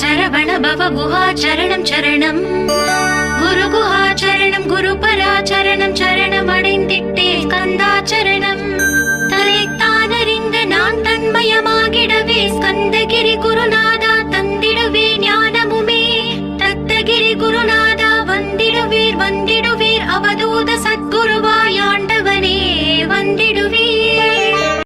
சரவண பவ குஹாச்சரணம் சரணம் சரணம்.